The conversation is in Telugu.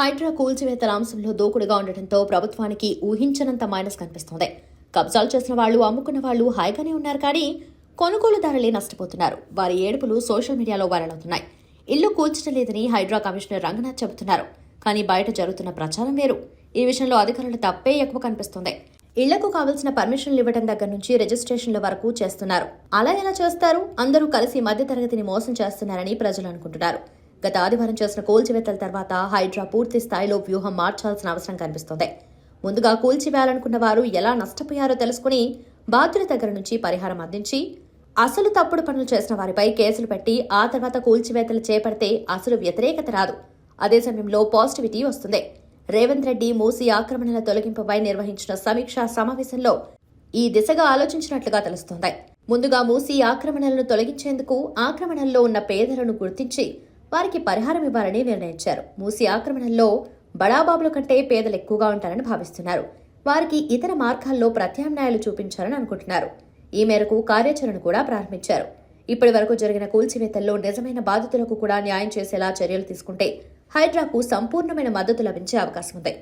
హైడ్రా కూల్చివేతల అంశంలో దూకుడుగా ఉండటంతో ప్రభుత్వానికి ఊహించనంత మైనస్ కనిపిస్తోంది. కబ్జాలు చేసిన వాళ్ళు అమ్ముకున్న వాళ్ళు హాయిగానే ఉన్నారు కానీ కొనుగోలుదారులే నష్టపోతున్నారు. వారి ఏడుపులు సోషల్ మీడియాలో వైరల్ అవుతున్నాయి. ఇల్లు కూల్చడం లేదని హైడ్రా కమిషనర్ రంగనాథ్ చెబుతున్నారు. కానీ బయట జరుగుతున్న ప్రచారం వేరు. ఈ విషయంలో అధికారుల తప్పే ఎక్కువ కనిపిస్తుంది. ఇళ్ళకు కావలసిన పర్మిషన్లు ఇవ్వడం దగ్గర నుంచి రిజిస్ట్రేషన్ల వరకు చేస్తున్నారు. అలా ఎలా చేస్తారు? అందరూ కలిసి మధ్యతరగతిని మోసం చేస్తున్నారని ప్రజలు అనుకుంటున్నారు. గత ఆదివారం చేసిన కూల్చివేతల తర్వాత హైడ్రా పూర్తి స్థాయిలో వ్యూహం మార్చాల్సిన అవసరం కనిపిస్తోంది. ముందుగా కూల్చివేయాలనుకున్న వారు ఎలా నష్టపోయారో తెలుసుకుని బాధ్యుల దగ్గర నుంచి పరిహారం అందించి అసలు తప్పుడు పనులు చేసిన వారిపై కేసులు పెట్టి ఆ తర్వాత కూల్చివేతలు చేపడితే అసలు వ్యతిరేకత రాదు. అదే సమయంలో పాజిటివిటీ వస్తుంది. రేవంత్ రెడ్డి మూసి ఆక్రమణల తొలగింపుపై నిర్వహించిన సమీక్షా సమావేశంలో ఈ దిశగా ఆలోచించినట్లుగా తెలుస్తోంది. ముందుగా మూసి ఆక్రమణలను తొలగించేందుకు ఆక్రమణల్లో ఉన్న పేదలను గుర్తించి వారికి పరిహారం ఇవ్వాలని నిర్ణయించారు. మూసి ఆక్రమణల్లో బడాబాబుల కంటే పేదలు ఎక్కువగా ఉంటారని భావిస్తున్నారు. వారికి ఇతర మార్గాల్లో ప్రత్యామ్నాయాలు చూపించాలని అనుకుంటున్నారు. ఈ మేరకు కార్యాచరణ కూడా ప్రారంభించారు. ఇప్పటి వరకు జరిగిన కూల్చివేతల్లో నిజమైన బాధితులకు కూడా న్యాయం చేసేలా చర్యలు తీసుకుంటే హైడ్రాకు సంపూర్ణమైన మద్దతు లభించే అవకాశం ఉంది.